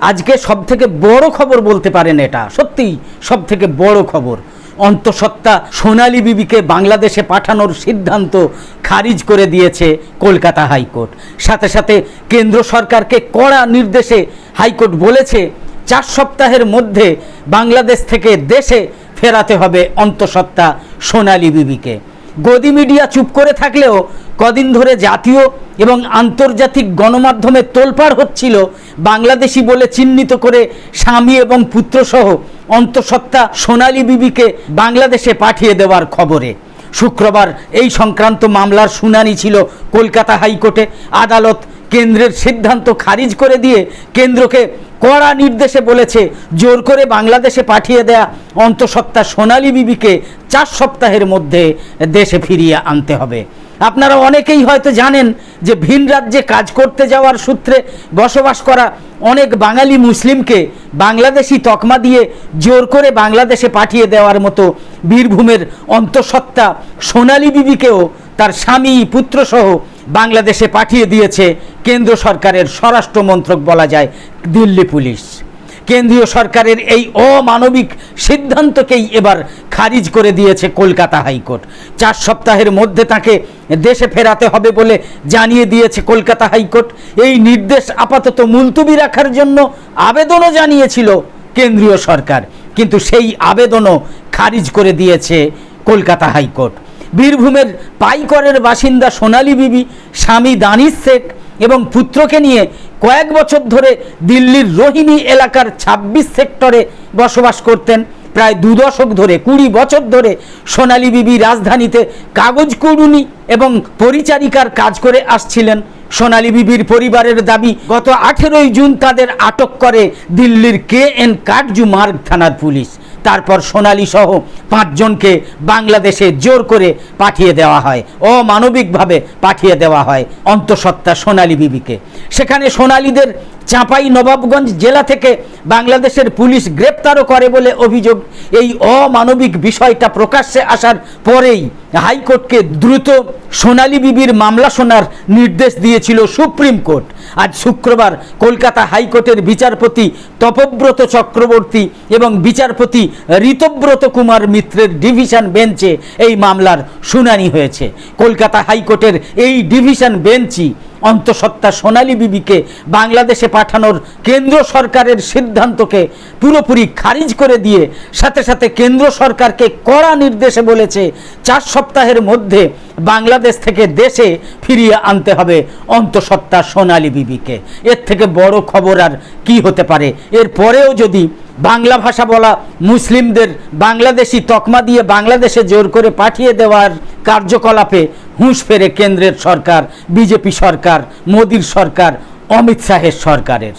আজকে সব থেকে বড় খবর বলতে পারেন এটা। সত্যিই সব থেকে বড় খবর। অন্তঃসত্ত্বা সোনালী বিবিকে বাংলাদেশে পাঠানোর সিদ্ধান্ত খারিজ করে দিয়েছে কলকাতা হাইকোর্ট। সাথে সাথে কেন্দ্র সরকারকে কড়া নির্দেশে হাইকোর্ট বলেছে, চার সপ্তাহের মধ্যে বাংলাদেশ থেকে দেশে ফেরাতে হবে অন্তঃসত্ত্বা সোনালী বিবিকে। গদি মিডিয়া চুপ করে থাকলেও কদিন ধরে জাতীয় এবং আন্তর্জাতিক গণমাধ্যমে তোলপাড় হচ্ছিল বাংলাদেশি বলে চিহ্নিত করে স্বামী এবং পুত্রসহ অন্তঃসত্ত্বা সোনালী বিবিকে বাংলাদেশে পাঠিয়ে দেওয়ার খবরে। শুক্রবার এই সংক্রান্ত মামলার শুনানি ছিল কলকাতা হাইকোর্টে। আদালত কেন্দ্রের সিদ্ধান্ত খারিজ করে দিয়ে কেন্দ্রকে কড়া নির্দেশে বলেছে, জোর করে বাংলাদেশে পাঠিয়ে দেয়া অন্তঃসত্ত্বা সোনালী বিবিকে চার সপ্তাহের মধ্যে দেশে ফিরিয়ে আনতে হবে। আপনারা অনেকেই হয়তো জানেন যে ভিন রাজ্যে কাজ করতে যাওয়ার সূত্রে বসবাস করা অনেক বাঙালি মুসলিমকে বাংলাদেশি তকমা দিয়ে জোর করে বাংলাদেশে পাঠিয়ে দেওয়ার মতো বীরভূমের অন্তঃসত্ত্বা সোনালী বিবিকেও তার স্বামী, পুত্রসহ বাংলাদেশে পাঠিয়ে দিয়েছে কেন্দ্র সরকারের স্বরাষ্ট্র মন্ত্রক বলা যায় দিল্লি পুলিশ। কেন্দ্রীয় সরকারের এই অমানবিক সিদ্ধান্তকেই এবার খারিজ করে দিয়েছে কলকাতা হাইকোর্ট। চার সপ্তাহের মধ্যে তাকে দেশে ফেরাতে হবে বলে জানিয়ে দিয়েছে কলকাতা হাইকোর্ট। এই নির্দেশ আপাতত মুলতুবি রাখার জন্য আবেদনও জানিয়েছিল কেন্দ্রীয় সরকার। কিন্তু সেই আবেদনও খারিজ করে দিয়েছে কলকাতা হাইকোর্ট। বীরভূমের পাইকরের বাসিন্দা সোনালী বিবি, স্বামী দানিশ শেখ এবং পুত্রকে নিয়ে কয়েক বছর ধরে দিল্লির রোহিণী এলাকার ২৬ সেক্টরে বসবাস করতেন। প্রায় দু দশক ধরে, কুড়ি বছর ধরে সোনালী বিবি রাজধানীতে কাগজ কুড়ুনি এবং পরিচারিকার কাজ করে আসছিলেন। সোনালী বিবির পরিবারের দাবি, গত আঠেরোই জুন তাদের আটক করে দিল্লির কে এন কাটজু মার্গ থানার পুলিশ। তারপর সোনালী সহ পাঁচজনকে বাংলাদেশে জোর করে পাঠিয়ে দেওয়া হয়, অমানবিকভাবে পাঠিয়ে দেওয়া হয় অন্তঃসত্ত্বা সোনালী বিবিকে। সেখানে সোনালীদের চাঁপাই নবাবগঞ্জ জেলা থেকে বাংলাদেশের পুলিশ গ্রেপ্তারও করে বলে অভিযোগ। এই অমানবিক বিষয়টা প্রকাশ্যে আসার পরেই হাইকোর্টকে দ্রুত সোনালী বিবির মামলা শোনার নির্দেশ দিয়েছিল সুপ্রিম কোর্ট। আজ শুক্রবার কলকাতা হাইকোর্টের বিচারপতি তপব্রত চক্রবর্তী এবং বিচারপতি ঋতব্রত কুমার মিত্রের ডিভিশন বেঞ্চে এই মামলার শুনানি হয়েছে। কলকাতা হাইকোর্টের এই ডিভিশন বেঞ্চই অন্তঃসত্ত্বা সোনালী বিবিকে বাংলাদেশে পাঠানোর কেন্দ্র সরকারের সিদ্ধান্তকে পুরোপুরি খারিজ করে দিয়ে সাথে সাথে কেন্দ্র সরকারকে কড়া নির্দেশে বলেছে, চার সপ্তাহের মধ্যে বাংলাদেশ থেকে দেশে ফিরিয়ে আনতে হবে অন্তঃসত্ত্বা সোনালী বিবিকে। এর থেকে বড় খবর আর কি হতে পারে? এর পরেও যদি বাংলা ভাষা বলা মুসলিমদের বাংলাদেশি তকমা দিয়ে বাংলাদেশে জোর করে পাঠিয়ে দেওয়ার কার্যকলাপে হুঁশ ফেরে কেন্দ্রের সরকার বিজেপি সরকার মোদির সরকার অমিত শাহের সরকারের।